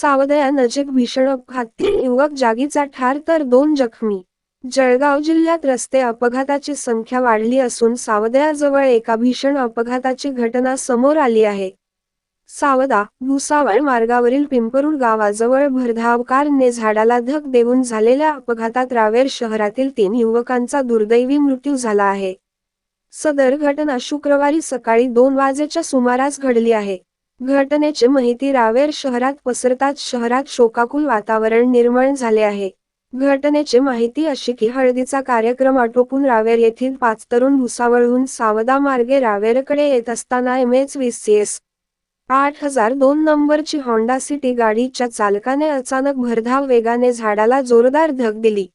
सावदया नजीक भीषण अपघात युवक जागीचा ठार तर दोन जखमी. जळगाव जिल्ह्यात रस्ते अपघाताची संख्या वाढली असून सावदयाजवळ एका भीषण अपघाताची घटना समोर आली आहे. सावदा भुसावळ मार्गावरील पिंपरूड गावाजवळ भरधाव कारने झाडाला धक देऊन झालेल्या अपघातात रावेर शहरातील तीन युवकांचा दुर्दैवी मृत्यू झाला आहे. सदर घटना शुक्रवारी सकाळी दोन वाजेच्या सुमारास घडली आहे. घटनेची माहिती रावेर शहरात पसरताच शहरात शोकाकुल वातावरण निर्माण झाले आहे. घटनेची माहिती अशी की हळदीचा कार्यक्रम आटोपून रावेर येथील पाच तरुण भुसावळहून सावदा मार्गे रावेरकडे येत असताना एम एच वीस सी एस आठ हजार दोन नंबरची होंडा सिटी गाडीच्या चालकाने अचानक भरधाव वेगाने झाडाला जोरदार धक दिली.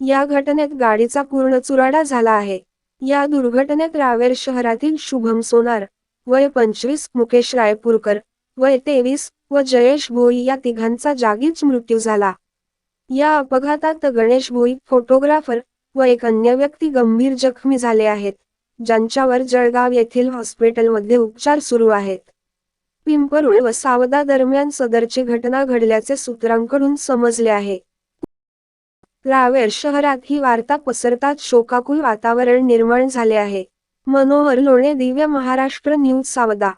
या घटनेत गाडीचा पूर्ण चुराडा झाला आहे. या दुर्घटनेत रावेर शहरातील शुभम सोनार वय पंचवीस मुकेश रायपूरकर वय तेवीस व जयेश भोई या तिघांचा जागीच मृत्यू झाला. या अपघातात गणेश भोई फोटोग्राफर व एक अन्य व्यक्ती गंभीर जखमी झाले आहेत ज्यांच्यावर जळगाव येथील हॉस्पिटलमध्ये उपचार सुरू आहेत. पिंपरुळ व सावदा दरम्यान सदरची घटना घडल्याचे सूत्रांकडून समजले आहे. रावेर शहरात ही वार्ता पसरताच शोकाकुल वातावरण निर्माण झाले आहे. मनोहर लोणे दिव्य महाराष्ट्र न्यूज सावदा.